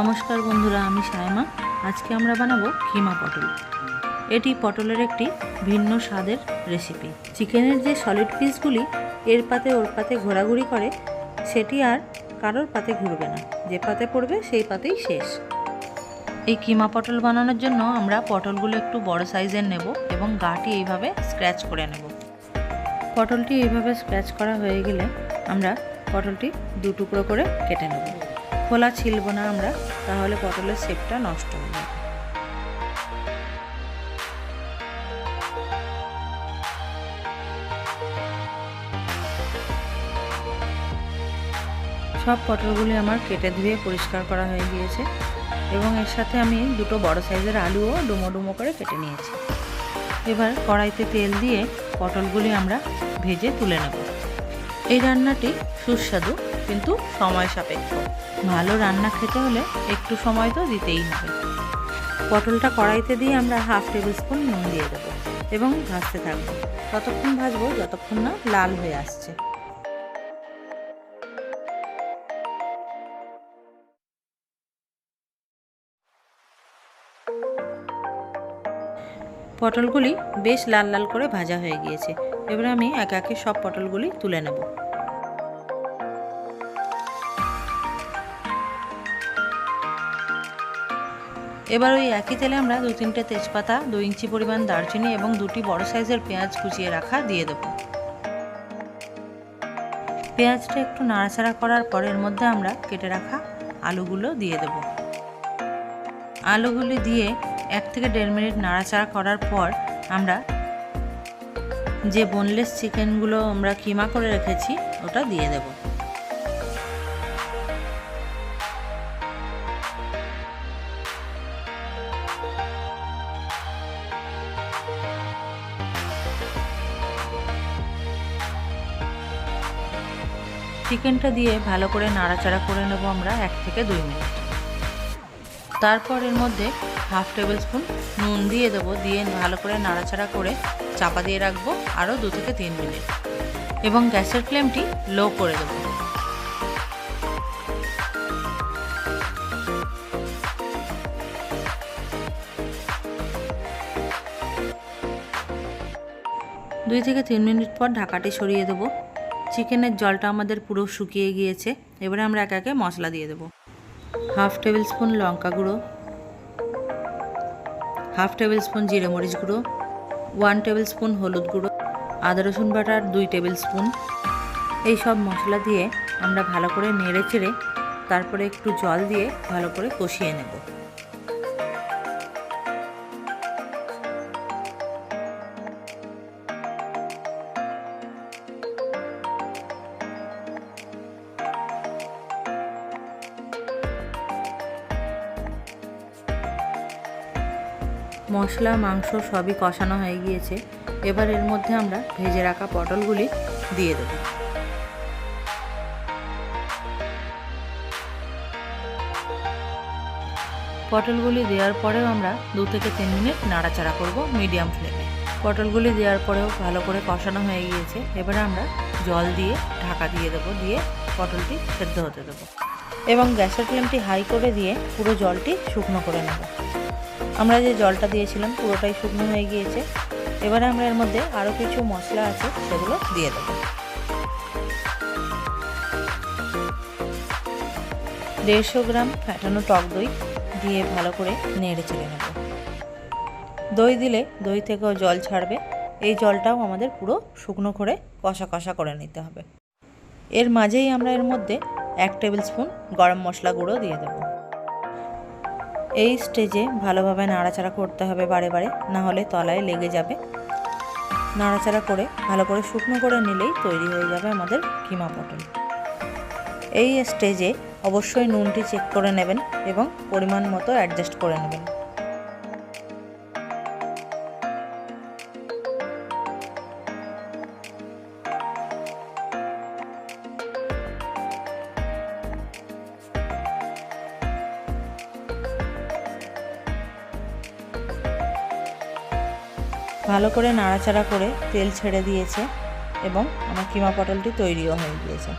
নমস্কার বন্ধুরা, আমি সায়মা। আজকে আমরা বানাবো কিমা পটল। এটি পটলের একটি ভিন্ন স্বাদের রেসিপি চিকেনের যে সলিড পিসগুলি এর পাতে ওর পাতে ঘোরাঘুরি করে, সেটি আর কারোর পাতে ঘুরবে না। যে পাতে পড়বে, সেই পাতেই শেষ। এই কিমা পটল বানানোর জন্য আমরা পটলগুলো একটু বড় সাইজের নেব এবং গাটি এইভাবে স্ক্র্যাচ করে নেব। পটলটি এইভাবে স্ক্র্যাচ করা হয়ে গেলে আমরা পটলটি দু টুকরো করে কেটে নেব। খোলা ছিলব না আমরা, তাহলে পটলের শেপটা নষ্ট হয়ে যাবে। সব পটলগুলি আমার কেটে ধুয়ে পরিষ্কার করা হয়ে গিয়েছে, এবং এর সাথে আমি দুটো বড় সাইজের আলুও ডুমো ডুমো করে কেটে নিয়েছি। এবার কড়াইতে তেল দিয়ে পটলগুলি আমরা ভেজে তুলে নেব। এই রান্নাটি সুস্বাদু কিন্তু সময় সাপেক্ষ। ভালো রান্না খেতে হলে একটু সময় তো দিতেই হবে। পটলটা কড়াইতে দিয়ে আমরা হাফ টেবিল স্পুন নুন দিয়ে দেবো এবং ভাজতে থাকব। ততক্ষণ ভাজবো যতক্ষণ না লাল হয়ে আসছে। পটলগুলি বেশ লাল লাল করে ভাজা হয়ে গিয়েছে। এবার আমি একে একে সব পটলগুলি তুলে নেব। এবার ওই একই তেলে আমরা দু তিনটে তেজপাতা, দু ইঞ্চি পরিমাণ দারচিনি এবং দুটি বড় সাইজের পেঁয়াজ কুচিয়ে রাখা দিয়ে দেবো। পেঁয়াজটা একটু নাড়াচাড়া করার পর এর মধ্যে আমরা কেটে রাখা আলুগুলো দিয়ে দেব। আলুগুলি দিয়ে এক থেকে দেড় মিনিট নাড়াচাড়া করার পর আমরা যে বোনলেস চিকেনগুলো আমরা কিমা করে রেখেছি, ওটা দিয়ে দেব। চিকেনটা দিয়ে ভালো করে নাড়াচাড়া করে নেব আমরা এক থেকে দুই মিনিট। তারপর এর মধ্যে হাফ টেবিল স্পুন নুন দিয়ে দেবো, দিয়ে ভালো করে নাড়াচাড়া করে চাপা দিয়ে রাখব আরও দু থেকে তিন মিনিট। এবং গ্যাসের ফ্লেমটি লো করে দেবো। দুই থেকে তিন মিনিট পর ঢাকাটি সরিয়ে দেবো। চিকেনের জলটা আমাদের পুরো শুকিয়ে গিয়েছে। এবারে আমরা একে একে মশলা দিয়ে দেবো। হাফ টেবিল স্পুন লঙ্কা গুঁড়ো, হাফ টেবিল স্পুন জিরে মরিচ গুঁড়ো, ওয়ান টেবিল স্পুন হলুদ গুঁড়ো, আদা রসুন বাটার দুই টেবিল স্পুন। এই সব মশলা দিয়ে আমরা ভালো করে নেড়ে চেড়ে তারপরে একটু জল দিয়ে ভালো করে কষিয়ে নেব। মশলা, মাংস সবই কষানো হয়ে গিয়েছে। এবার এর মধ্যে আমরা ভেজে রাখা পটলগুলি দিয়ে দেব। পটলগুলি দেওয়ার পরেও আমরা দু থেকে তিন মিনিট নাড়াচাড়া করব মিডিয়াম ফ্লেমে। পটলগুলি দেওয়ার পরেও ভালো করে কষানো হয়ে গিয়েছে। এবারে আমরা জল দিয়ে ঢাকা দিয়ে দেবো, দিয়ে পটলটি সেদ্ধ হতে দেবো। এবং গ্যাসের ফ্লেমটি হাই করে দিয়ে পুরো জলটি শুকনো করে নেব। আমরা যে জলটা দিয়েছিলাম পুরোটাই শুকনো হয়ে গিয়েছে। এবারে আমরা এর মধ্যে আরও কিছু মশলা আছে, সেগুলো দিয়ে দেব। দেড়শো গ্রাম ফ্যাটানো টক দই দিয়ে ভালো করে নেড়ে চেড়ে নেব। দই দিলে দই থেকেও জল ছাড়বে। এই জলটাও আমাদের পুরো শুকনো করে কষা কষা করে নিতে হবে। এর মাঝেই আমরা এর মধ্যে এক টেবিল স্পুন গরম মশলা গুঁড়ো দিয়ে দেবো। এই স্টেজে ভালোভাবে নাড়াচাড়া করতে হবে বারে বারে, না হলে তলায় লেগে যাবে। নাড়াচাড়া করে, ভালো করে শুকনো করে নিলেই তৈরি হয়ে যাবে আমাদের কিমা পটল। এই স্টেজে অবশ্যই নুনটি চেক করে নেবেন এবং পরিমাণ মতো অ্যাডজাস্ট করে নেবেন। ভালো করে নাড়াচাড়া করে তেল ছেড়ে দিয়েছে এবং আমার কিমা পটলটি তৈরিও হয়ে গিয়েছে।